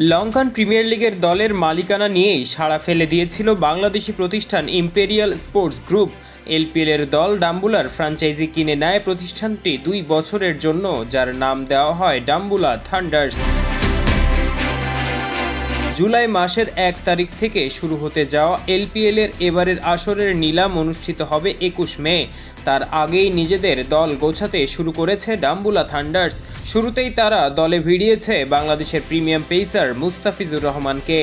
Lankan premier লিগের দলের মালিকানা নিয়েই সাড়া ফেলে দিয়েছিল বাংলাদেশি প্রতিষ্ঠান ইম্পেরিয়াল স্পোর্টস গ্রুপ। এলপিএল এর দল ডাম্বুলার ফ্র্যাঞ্চাইজি কিনে নেয় প্রতিষ্ঠানটি দুই বছরের জন্য, যার নাম দেওয়া হয় ডাম্বুলা থান্ডার্স। জুলাই মাসের এক তারিখ থেকে শুরু হতে যাওয়া এলপিএল এর এবারের আসরের নিলাম অনুষ্ঠিত হবে একুশ মে। তার আগেই নিজেদের দল গোছাতে শুরু করেছে ডাম্বুলা থান্ডার্স। শুরুতেই তারা দলে ভিড়িয়েছে বাংলাদেশের প্রিমিয়াম পেসার মুস্তাফিজুর রহমানকে।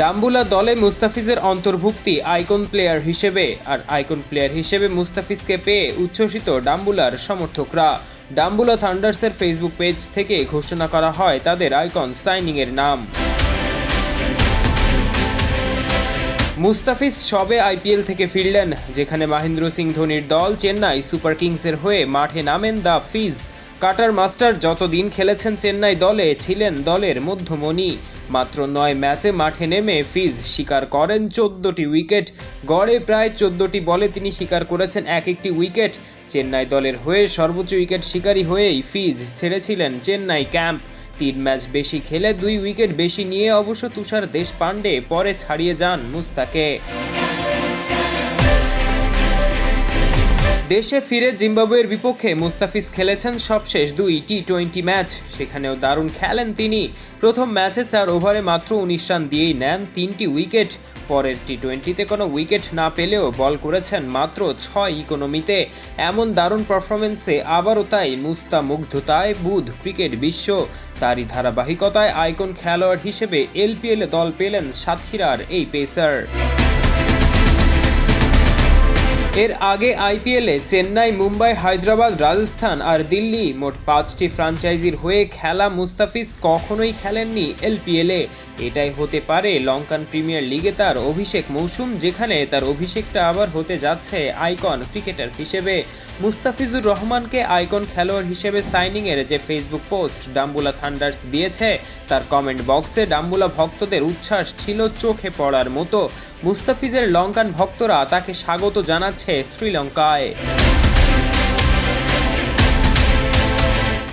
ডাম্বুলা দলে মুস্তাফিজের অন্তর্ভুক্তি আইকন প্লেয়ার হিসেবে, আর আইকন প্লেয়ার হিসেবে মুস্তাফিজকে পেয়ে উচ্ছ্বসিত ডাম্বুলার সমর্থকরা। ডাম্বুলা থান্ডার্সের ফেসবুক পেজ থেকে ঘোষণা করা হয় তাদের আইকন সাইনিংয়ের নাম। মুস্তাফিজ সবে আইপিএল থেকে ফিরলেন, যেখানে মহেন্দ্র সিং ধোনির দল চেন্নাই সুপার কিংসের হয়ে মাঠে নামেন দ্য ফিজ। কাটার মাস্টার যতদিন খেলেছেন চেন্নাই দলে, ছিলেন দলের মধ্যমণি। মাত্র নয় ম্যাচে মাঠে নেমে ফিজ শিকার করেন চোদ্দটি উইকেট। গড়ে প্রায় চোদ্দটি বলে তিনি শিকার করেছেন এক একটি উইকেট। চেন্নাই দলের হয়ে সর্বোচ্চ উইকেট শিকারী হয়েই ফিজ ছেড়েছিলেন চেন্নাই ক্যাম্প। তিন ম্যাচ বেশি খেলে দুই উইকেট বেশি নিয়ে অবশ্য তুষার দেশপান্ডে পরে ছাড়িয়ে যান মুস্তাকে। দেশে ফিরে জিম্বাবুয়ের বিপক্ষে মুস্তাফিজ খেলেছেন সবশেষ দুই টি টোয়েন্টি ম্যাচ। সেখানেও দারুণ খেলেন তিনি। প্রথম ম্যাচে চার ওভারে মাত্র উনিশ রান দিয়েই নেন তিনটি উইকেট। পরের টি টোয়েন্টিতে কোনো উইকেট না পেলেও বল করেছেন মাত্র ছয় ইকোনমিতে। এমন দারুণ পারফরমেন্সে আবারও তাই মুস্তা মুগ্ধতায় বুধ ক্রিকেট বিশ্ব। তারই ধারাবাহিকতায় আইকন খেলোয়াড় হিসেবে এলপিএলে দল পেলেন সাতক্ষীরার এই পেসার এর আগে আইপিএলে চেন্নাই, মুম্বাই, হায়দ্রাবাদ, রাজস্থান আর দিল্লি মোট পাঁচটি ফ্র্যাঞ্চাইজির হয়ে খেলা মুস্তাফিজ কখনোই খেলেননি এলপিএলে। এটাই হতে পারে লঙ্কান প্রিমিয়ার লিগে তার অভিষেক মৌসুম, যেখানে তার অভিষেকটা আবার হতে যাচ্ছে আইকন ক্রিকেটার হিসেবে। মুস্তাফিজুর রহমানকে আইকন খেলোয়াড় হিসেবে সাইনিংয়ের যে ফেসবুক পোস্ট ডাম্বুলা থান্ডার্স দিয়েছে, তার কমেন্ট বক্সে ডাম্বুলা ভক্তদের উচ্ছ্বাস ছিল চোখে পড়ার মতো। মুস্তাফিজের লঙ্কান ভক্তরা তাকে স্বাগত জানাচ্ছে শ্রীলঙ্কায়।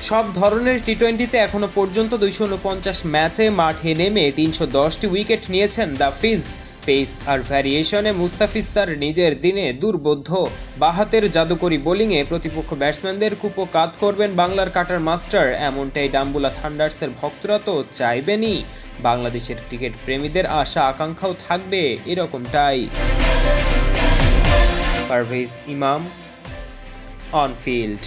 সব ধরনের টি টোয়েন্টিতে এখনও পর্যন্ত দুইশো উনপঞ্চাশ ম্যাচে মাঠে নেমে তিনশো দশটি উইকেট নিয়েছেন দ্য ফিজ। পেস আর ভ্যারিয়েশনে মুস্তাফিজ তার নিজের দিনে দুর্বোধ্য। বাহাতের জাদুকরি বোলিংয়ে প্রতিপক্ষ ব্যাটসম্যানদের কুপো কাত করবেন বাংলার কাটার মাস্টার। এমনটাই ডাম্বুলা থান্ডার্সের ভক্তরা তো চাইবেনই। বাংলাদেশের ক্রিকেট প্রেমীদের আশা আকাঙ্ক্ষাও থাকবে এরকমটাই। পারভেজ ইমাম অন ফিল্ড